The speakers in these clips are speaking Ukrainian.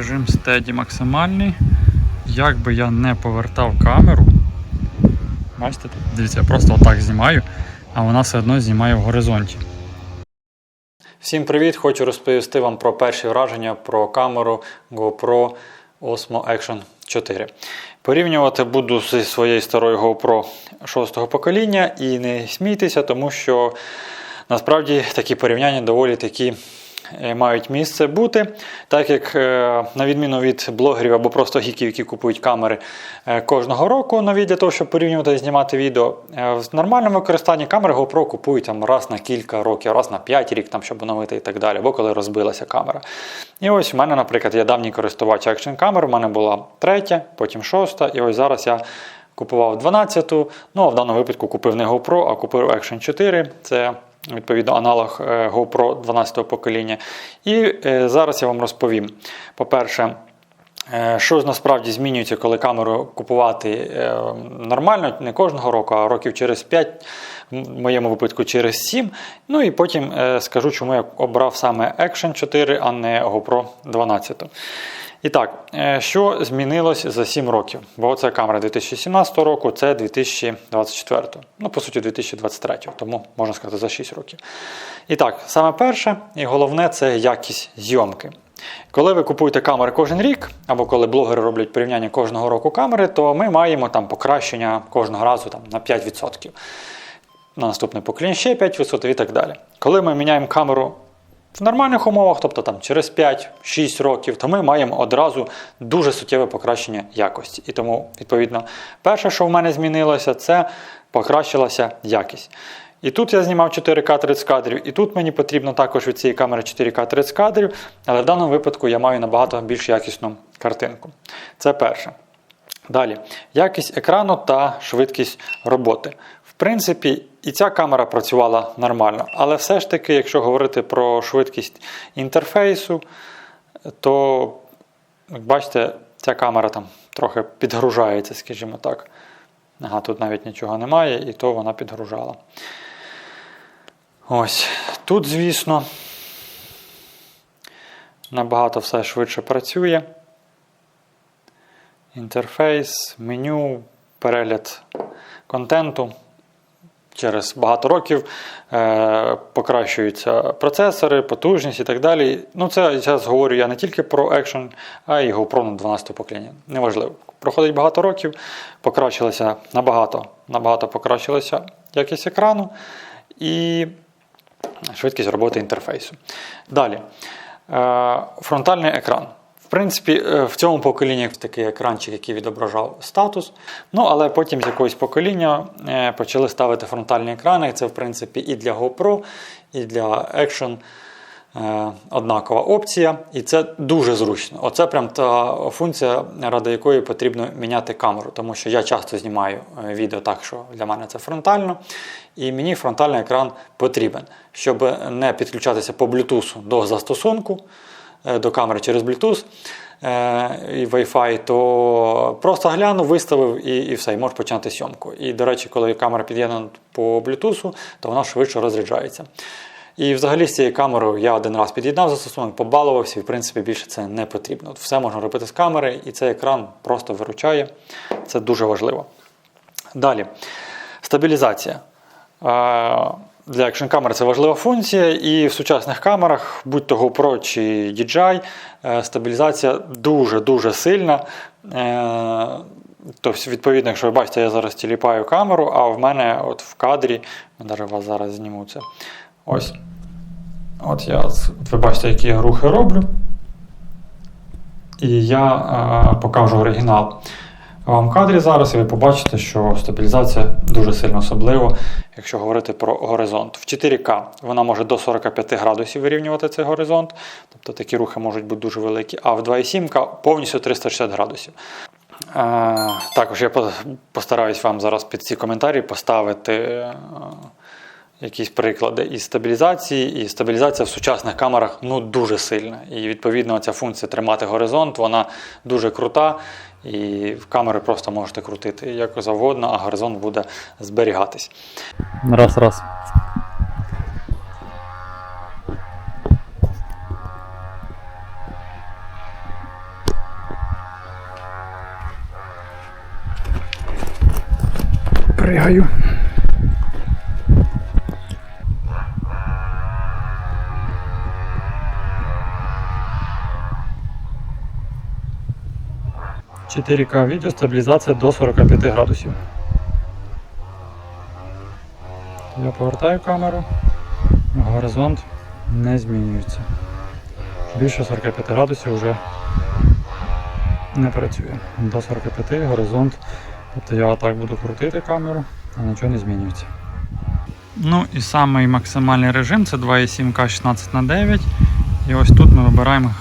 режим стеді максимальний. Як би я не повертав камеру, бачите, дивіться, я просто отак знімаю, а вона все одно знімає в горизонті. Всім привіт! Хочу розповісти вам про перші враження про камеру GoPro Osmo Action 4. Порівнювати буду зі своєю старою GoPro 6 покоління і не смійтеся, тому що насправді такі порівняння доволі такі мають місце бути, так як, е, на відміну від блогерів або просто гіків, які купують камери е, кожного року нові для того, щоб порівнювати і знімати відео, е, в нормальному використанні камери GoPro купують там раз на кілька років, раз на 5 рік, там, щоб оновити і так далі, або коли розбилася камера. І ось у мене, наприклад, я давній користувач екшн камер, у мене була третя, потім шоста, і ось зараз я. Купував 12-ту, ну а в даному випадку купив не GoPro, а купив Action 4. Це відповідно аналог е, GoPro 12-го покоління. І е, зараз я вам розповім. По-перше, е, що ж насправді змінюється, коли камеру купувати нормально, не кожного року, а років через 5, в моєму випадку через 7. Ну і потім скажу, чому я обрав саме Action 4, а не GoPro 12. І так, е, що змінилось за 7 років? Бо це камера 2017 року, це 2024, ну по суті 2023, тому можна сказати за 6 років. І так, саме перше і головне це якість зйомки. Коли ви купуєте камери кожен рік, або коли блогери роблять порівняння кожного року камери, то ми маємо там покращення кожного разу там, на 5%. На наступне покоління ще 5% і так далі. Коли ми міняємо камеру в нормальних умовах, тобто там через 5-6 років, то ми маємо одразу дуже суттєве покращення якості. І тому, відповідно, перше, що в мене змінилося, це покращилася якість. І тут я знімав 4К 30 кадрів, і тут мені потрібно також від цієї камери 4К 30 кадрів, але в даному випадку я маю набагато більш якісну картинку. Це перше. Далі, якість екрану та швидкість роботи. В принципі, і ця камера працювала нормально, але все ж таки, якщо говорити про швидкість інтерфейсу, то, як бачите, ця камера там трохи підгружається, скажімо так. Ага, тут навіть нічого немає, і то вона підгружала. Ось. Тут, звісно, набагато все швидше працює. Інтерфейс, меню, перегляд контенту. Через багато років е, покращуються процесори, потужність і так далі. Ну, це зараз говорю я не тільки про Action, а й GoPro на 12 покоління. Неважливо. Проходить багато років, покращилася набагато, набагато покращилася якість екрану і швидкість роботи інтерфейсу. Далі. Е, фронтальний екран. Принципі, е, в цьому поколінні такий екранчик, який відображав статус. Ну, але потім з якогось покоління е, почали ставити фронтальні екрани. Це, в принципі, і для GoPro, і для Action е, однакова опція. І це дуже зручно. Оце прям та функція, ради якої потрібно міняти камеру. Тому що я часто знімаю відео так, що для мене це фронтально. І мені фронтальний екран потрібен, щоб не підключатися по Bluetooth до застосунку до камери через Bluetooth і Wi-Fi, то просто глянув, виставив і і все, і можеш почати зйомку. І, до речі, коли камера під'єднана по Bluetooth, то вона швидше розряджається. І взагалі з цією камерою я один раз під'єднав застосунок, побалувався, і в принципі більше це не потрібно. Все можна робити з камери, і цей екран просто виручає. Це дуже важливо. Далі. Стабілізація. Для екшн камер це важлива функція, і в сучасних камерах, будь то GoPro чи DJI, стабілізація дуже-дуже сильна. Тобто, відповідно, якщо ви бачите, я зараз тіліпаю камеру, а в мене от в кадрі, навіть вас зараз зніму це. Ось. От я, от ви бачите, які я рухи роблю. І я а, покажу оригінал вам кадрі зараз, і ви побачите, що стабілізація дуже сильно особлива, якщо говорити про горизонт. В 4К вона може до 45 градусів вирівнювати цей горизонт, тобто такі рухи можуть бути дуже великі, а в 2,7К повністю 360 градусів. А, також я постараюсь вам зараз під ці коментарі поставити якісь приклади і стабілізації, і стабілізація в сучасних камерах ну дуже сильна. І відповідно ця функція тримати горизонт, вона дуже крута. І в камери просто можете крутити як завгодно, а горизонт буде зберігатись. Раз, раз. Пригаю. Чотири к відео стабілізація до 45 градусів. Я повертаю камеру, горизонт не змінюється. Більше 45 градусів вже не працює. До 45 горизонт. Тобто я отак буду крутити камеру, а нічого не змінюється. Ну і самий максимальний режим це 2,7К 16 на 9. І ось тут ми вибираємо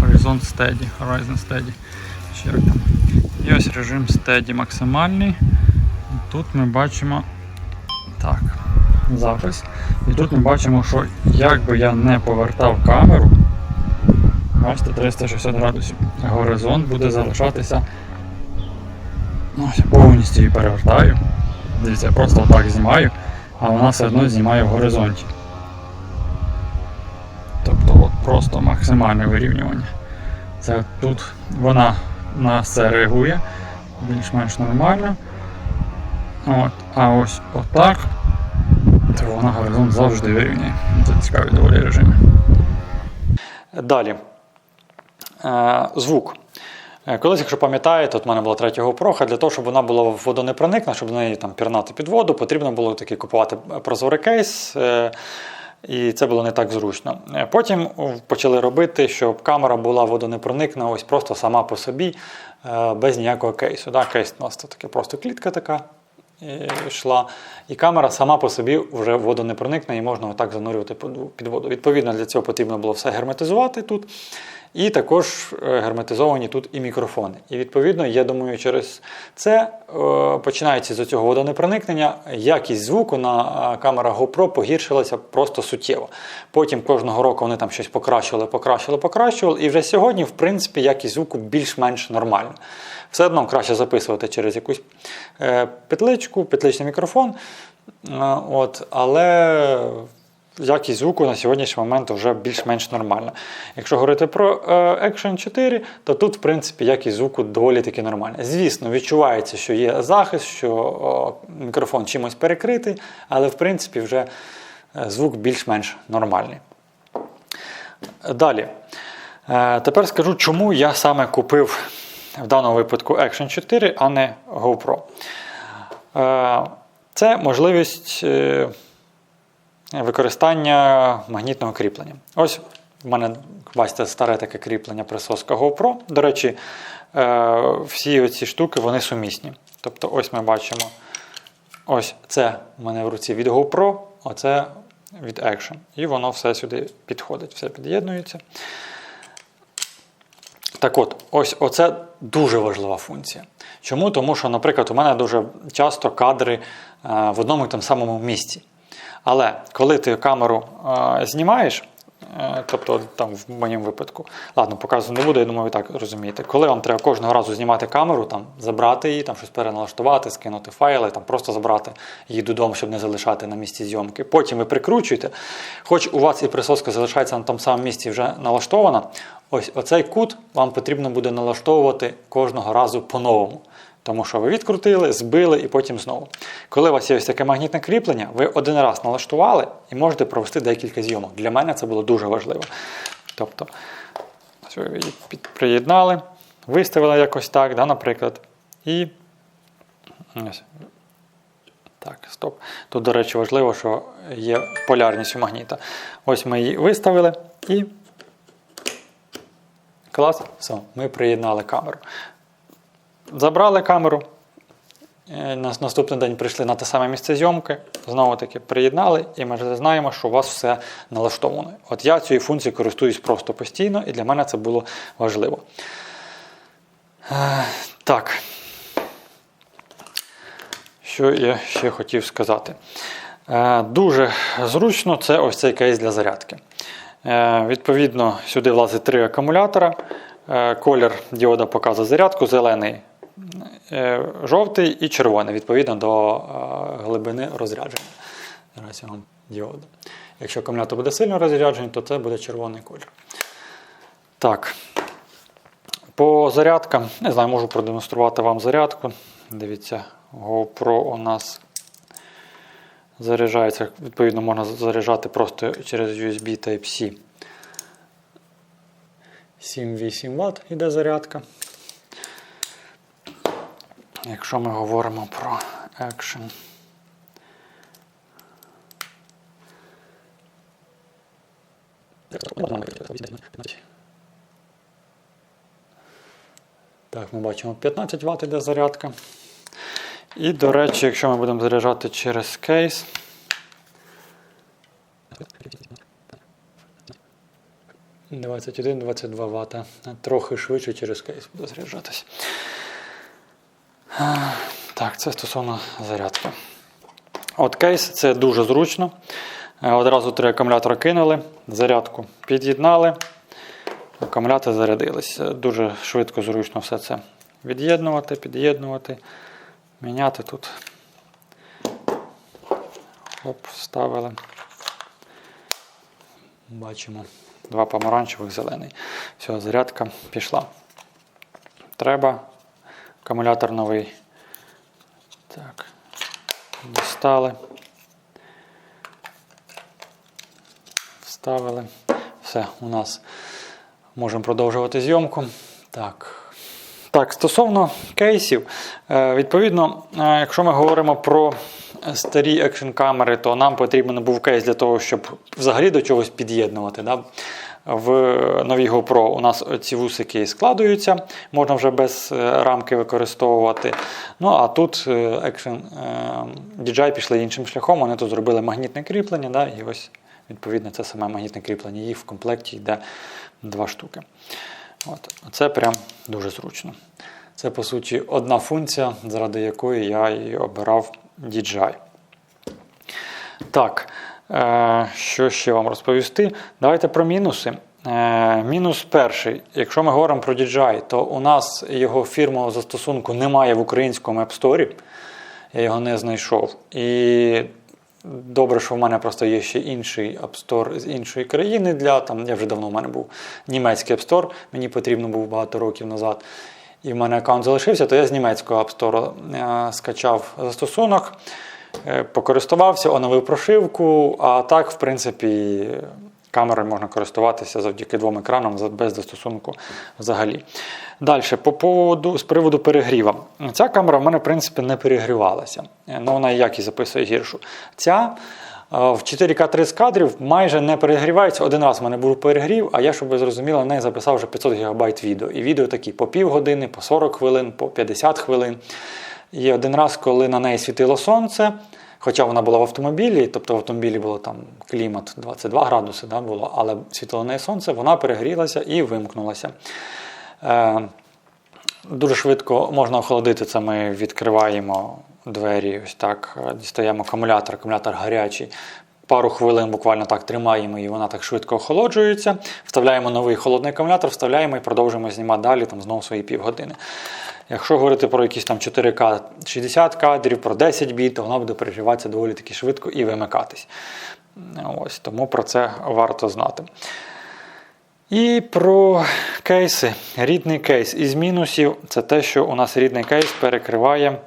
Horizon Steady, Horizon Steady. І ось режим Steady максимальний. Тут ми бачимо так, запис. І тут ми бачимо, що як би я не повертав камеру, бачите, 360 градусів. Горизонт буде залишатися. Ну, я повністю її перевертаю. Дивіться, я просто отак знімаю, а вона все одно знімає в горизонті. Тобто от просто максимальне вирівнювання. Це тут вона на це реагує більш-менш нормально. От, а ось отак, то вона горизонт завжди вирівнює. Це цікаві доволі режими. Далі. Е, звук. Е, Колись, якщо пам'ятаєте, от в мене була третя GoPro, для того, щоб вона була водонепроникна, щоб в неї там пірнати під воду, потрібно було таки купувати прозорий кейс. І це було не так зручно. Е, Потім почали робити, щоб камера була водонепроникна, ось просто сама по собі, е, без ніякого кейсу. Да? Кейс у нас це таке просто клітка така е, йшла. І камера сама по собі вже водонепроникна і можна отак занурювати під воду. Відповідно, для цього потрібно було все герметизувати тут. І також е, герметизовані тут і мікрофони. І відповідно, я думаю, через це е, починається з цього водонепроникнення. Якість звуку на е, камерах GoPro погіршилася просто суттєво. Потім кожного року вони там щось покращували, покращували, покращували. І вже сьогодні, в принципі, якість звуку більш-менш нормальна. Все одно краще записувати через якусь петличку, петличний мікрофон. От, але якість звуку на сьогоднішній момент вже більш-менш нормальна. Якщо говорити про е, Action 4, то тут, в принципі, якість звуку доволі таки нормальна. Звісно, відчувається, що є захист, що мікрофон чимось перекритий, але в принципі вже е, звук більш-менш нормальний. Далі. Е, Тепер скажу, чому я саме купив в даному випадку Action 4, а не GoPro. Це можливість використання магнітного кріплення. Ось в мене, бачите, старе таке кріплення присоска GoPro. До речі, е, всі ці штуки вони сумісні. Тобто, ось ми бачимо, ось це в мене в руці від GoPro, оце від Action. І воно все сюди підходить, все під'єднується. Так от, ось оце дуже важлива функція. Чому? Тому що, наприклад, у мене дуже часто кадри е, в одному і тому самому місці. Але коли ти камеру е, знімаєш, е, тобто там в моєму випадку, ладно, показувати не буду, я думаю, ви так розумієте. Коли вам треба кожного разу знімати камеру, там, забрати її, там щось переналаштувати, скинути файли, там, просто забрати її додому, щоб не залишати на місці зйомки. Потім ви прикручуєте, хоч у вас і присоска залишається на тому самому місці вже налаштована, ось оцей кут вам потрібно буде налаштовувати кожного разу по-новому. Тому що ви відкрутили, збили і потім знову. Коли у вас є ось таке магнітне кріплення, ви один раз налаштували і можете провести декілька зйомок. Для мене це було дуже важливо. Тобто, ви її приєднали, виставили якось так, да, наприклад. І. Так, стоп. Тут, до речі, важливо, що є полярність у магніта. Ось ми її виставили і. Клас, все, ми приєднали камеру. Забрали камеру. е, На наступний день прийшли на те саме місце зйомки, знову таки приєднали, і ми вже знаємо, що у вас все налаштовано. От я цією функцією користуюсь просто постійно, і для мене це було важливо. Е, Так. Що я ще хотів сказати? Е, Дуже зручно це ось цей кейс для зарядки. Відповідно, сюди влазить три акумулятора. Колір діода показує зарядку, зелений, жовтий і червоний, відповідно до е, глибини розрядження. Зараз я вам діода. Якщо акумулятор буде сильно розряджений, то це буде червоний колір. Так. По зарядкам, не знаю, можу продемонструвати вам зарядку. Дивіться, GoPro у нас заряджається, відповідно, можна заряджати просто через USB Type-C. 7-8 Вт іде зарядка. Якщо ми говоримо про Action. Так, ми бачимо 15 Вт іде зарядка. І, до речі, якщо ми будемо заряджати через кейс. – 21-22 Вт. Трохи швидше через кейс буде заряджатись. Так, це стосовно зарядки. От кейс це дуже зручно. Е, Одразу три акумулятори кинули, зарядку під'єднали, акумулятори зарядились. Е, Дуже швидко, зручно все це від'єднувати, під'єднувати, міняти тут. Оп, вставили. Бачимо два помаранчевих, зелений. Все, зарядка пішла. Треба акумулятор новий. Так, дістали. Вставили. Все, у нас можемо продовжувати зйомку. Так. Так, стосовно кейсів, е, відповідно, е, якщо ми говоримо про старі екшн камери, то нам потрібен був кейс для того, щоб взагалі до чогось під'єднувати. Да? В новій GoPro у нас ці вусики складуються, можна вже без е, рамки використовувати. Ну а тут е, Action е, DJI пішли іншим шляхом. Вони тут зробили магнітне кріплення, да, і ось відповідно це саме магнітне кріплення. Їх в комплекті йде два штуки. От. Це прям дуже зручно. Це по суті одна функція, заради якої я і обирав DJI. Так, що ще вам розповісти? Давайте про мінуси. Е, мінус перший. Якщо ми говоримо про DJI, то у нас його фірмового застосунку немає в українському App Store. Я його не знайшов. І добре, що в мене просто є ще інший App Store з іншої країни. для там, Я вже давно в мене був німецький App Store, мені потрібно був багато років назад. І в мене аккаунт залишився, то я з німецького App Store е, скачав застосунок, е, покористувався, оновив прошивку, а так, в принципі, камерою можна користуватися завдяки двом екранам без застосунку взагалі. Далі, по поводу, з приводу перегріва. Ця камера в мене, в принципі, не перегрівалася. Е, Ну, вона і записує гіршу. Ця е, в 4К 30 кадрів майже не перегрівається. Один раз в мене був перегрів, а я, щоб ви зрозуміли, в неї записав вже 500 ГБ відео. І відео такі по півгодини, по 40 хвилин, по 50 хвилин. І один раз, коли на неї світило сонце, хоча вона була в автомобілі, тобто в автомобілі було там клімат 22 градуси, да, було, але світило на неї сонце, вона перегрілася і вимкнулася. Е, Дуже швидко можна охолодити це. Ми відкриваємо двері, ось так, дістаємо акумулятор, акумулятор гарячий. Пару хвилин буквально так тримаємо і вона так швидко охолоджується. Вставляємо новий холодний акумулятор, вставляємо і продовжуємо знімати далі там знову свої півгодини. Якщо говорити про якісь там 4К 60 кадрів, про 10 біт, то вона буде перегріватися доволі таки швидко і вимикатись. Ось, тому про це варто знати. І про кейси. Рідний кейс із мінусів це те, що у нас рідний кейс перекриває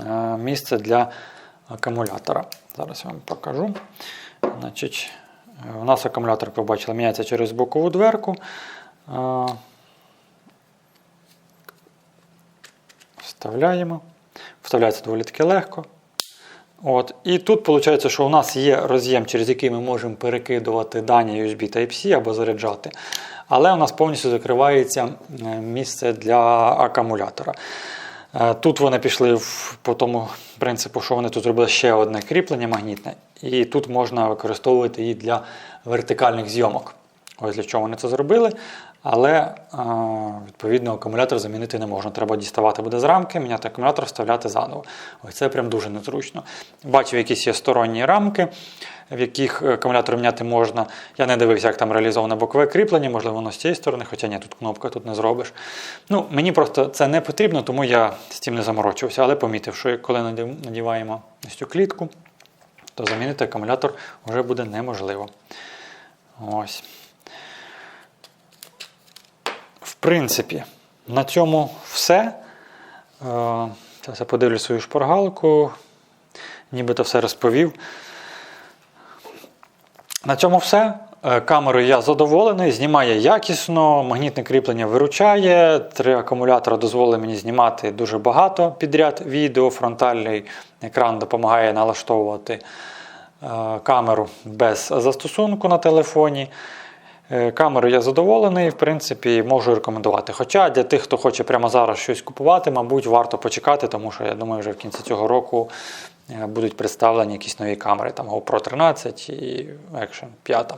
е, місце для акумулятора. Зараз я вам покажу. Значить, у нас акумулятор, як ви бачили, міняється через бокову дверку. Вставляємо. Вставляється доволі таки легко. От. І тут виходить, що у нас є роз'єм, через який ми можемо перекидувати дані USB Type-C або заряджати. Але у нас повністю закривається е, місце для акумулятора. Тут вони пішли по тому принципу, що вони тут зробили ще одне кріплення магнітне, і тут можна використовувати її для вертикальних зйомок. Ось для чого вони це зробили. Але е, відповідно акумулятор замінити не можна. Треба діставати буде з рамки, міняти акумулятор, вставляти заново. Ось це прям дуже незручно. Bачив, якісь є сторонні рамки, в яких акумулятор міняти можна. Я не дивився, як там реалізоване бокове кріплення, можливо, воно з цієї сторони, хоча ні, тут кнопка, тут не зробиш. Ну, Мені просто це не потрібно, тому я з цим не заморочувався, але помітив, що коли надіваємо ось цю клітку, то замінити акумулятор вже буде неможливо. Ось. В принципі, на цьому все. Е, Зараз я подивлю свою шпаргалку, нібито все розповів. На цьому все. Е, Камерою я задоволений, знімає якісно, магнітне кріплення виручає. Три акумулятори дозволили мені знімати дуже багато підряд відео. Фронтальний екран допомагає налаштовувати е, камеру без застосунку на телефоні. Е, Камерою я задоволений, в принципі, можу рекомендувати. Хоча для тих, хто хоче прямо зараз щось купувати, мабуть, варто почекати, тому що я думаю, вже в кінці цього року е, будуть представлені якісь нові камери, там GoPro 13 і Action 5.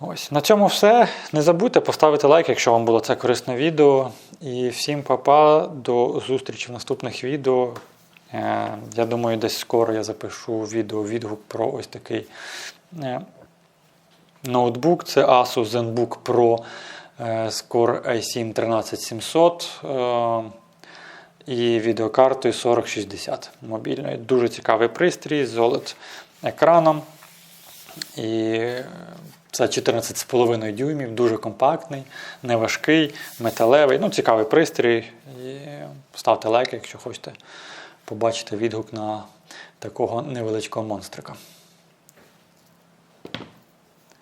Ось на цьому все. Не забудьте поставити лайк, якщо вам було це корисне відео. І всім па-па, до зустрічі в наступних відео. Е, Я думаю, десь скоро я запишу відео відгук про ось такий ноутбук. Це Asus ZenBook Pro Core i7 13700 е, і відеокартою 4060 мобільною. Дуже цікавий пристрій з OLED екраном. І це 14,5 дюймів, дуже компактний, неважкий, металевий. Ну, цікавий пристрій. І ставте лайк, якщо хочете побачити відгук на такого невеличкого монстрика.